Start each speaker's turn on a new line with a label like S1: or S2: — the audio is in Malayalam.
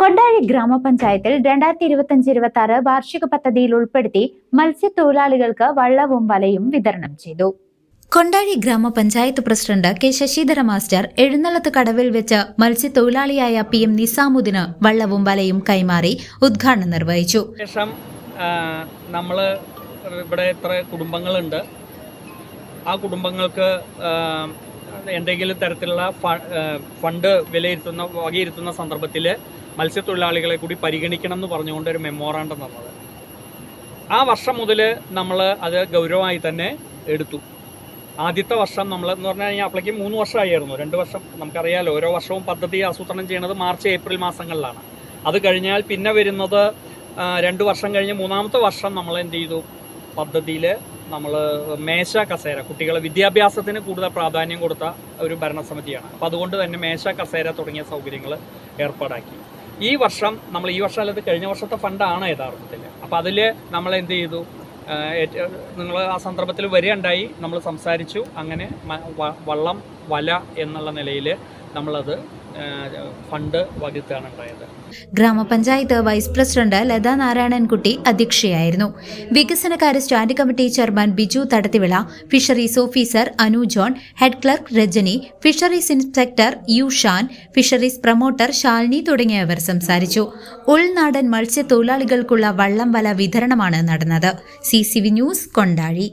S1: കൊണ്ടാഴി ഗ്രാമപഞ്ചായത്തിൽ രണ്ടായിരത്തി ഇരുപത്തി ഇരുപത്തി ആറ് വാർഷിക പദ്ധതിയിൽ ഉൾപ്പെടുത്തി മത്സ്യത്തൊഴിലാളികൾക്ക് വള്ളവും വലയും വിതരണം ചെയ്തു. കൊണ്ടാഴി ഗ്രാമപഞ്ചായത്ത് പ്രസിഡന്റ് കെ ശശിധര മാസ്റ്റർ എഴുന്നള്ളത്ത് കടവിൽ വെച്ച് മത്സ്യത്തൊഴിലാളിയായ പി എം നിസാമുദ്ദിന് വള്ളവും വലയും കൈമാറി ഉദ്ഘാടനം നിർവഹിച്ചു.
S2: ശേഷം നമ്മൾ ഇവിടെ എത്ര കുടുംബങ്ങളുണ്ട്? ആ കുടുംബങ്ങൾക്ക് എന്തെങ്കിലും തരത്തിലുള്ള ഫണ്ട് വിലയിരുത്തുന്ന വകയിരുത്തുന്ന സന്ദർഭത്തിൽ മത്സ്യത്തൊഴിലാളികളെ കൂടി പരിഗണിക്കണം എന്ന് പറഞ്ഞുകൊണ്ട് ഒരു മെമ്മോറാണ്ടം തന്നത് ആ വർഷം മുതൽ നമ്മൾ അത് ഗൗരവമായി തന്നെ എടുത്തു. ആദ്യത്തെ വർഷം നമ്മൾ എന്ന് പറഞ്ഞു കഴിഞ്ഞാൽ അപ്പോഴേക്കും മൂന്ന് വർഷമായിരുന്നു. രണ്ട് വർഷം നമുക്കറിയാലോ ഓരോ വർഷവും പദ്ധതി ആസൂത്രണം ചെയ്യുന്നത് മാർച്ച് ഏപ്രിൽ മാസങ്ങളിലാണ്. അത് കഴിഞ്ഞാൽ പിന്നെ വരുന്നത് രണ്ട് വർഷം കഴിഞ്ഞ് മൂന്നാമത്തെ വർഷം നമ്മൾ എന്ത് ചെയ്തു? പദ്ധതിയിൽ നമ്മൾ മേശ കസേര കുട്ടികളെ വിദ്യാഭ്യാസത്തിന് കൂടുതൽ പ്രാധാന്യം കൊടുത്ത ഒരു ഭരണസമിതിയാണ്. അപ്പോൾ അതുകൊണ്ട് തന്നെ മേശ കസേര തുടങ്ങിയ സൗകര്യങ്ങൾ ഏർപ്പാടാക്കി. ഈ വർഷം നമ്മൾ ഈ വർഷം അല്ലാതെ കഴിഞ്ഞ വർഷത്തെ ഫണ്ടാണ് യഥാർത്ഥത്തിൽ അപ്പോൾ അതിൽ നമ്മൾ എന്ത് ചെയ്തു? നിങ്ങൾ ആ സന്ദർഭത്തിൽ വരികയുണ്ടായി. നമ്മൾ സംസാരിച്ചു. അങ്ങനെ വള്ളം വല എന്നുള്ള നിലയിൽ നമ്മളത് ഫണ്ട് വകുത്താണ് ഉണ്ടായത്.
S1: ഗ്രാമപഞ്ചായത്ത് വൈസ് പ്രസിഡന്റ് ലതാ നാരായണൻകുട്ടി അധ്യക്ഷയായിരുന്നു. വികസനകാര്യ standing committee chairman Biju Thadathivila fisheries officer Anu John head clerk Rajani fisheries inspector U Shan fisheries promoter Shalini തുടങ്ങിയവർ സംസാരിച്ചു. ഉൾനാടൻ മത്സ്യത്തൊഴിലാളികൾക്കുള്ള വള്ളം വല വിതരണമാണ് നടന്നത്. C news Kondazhi.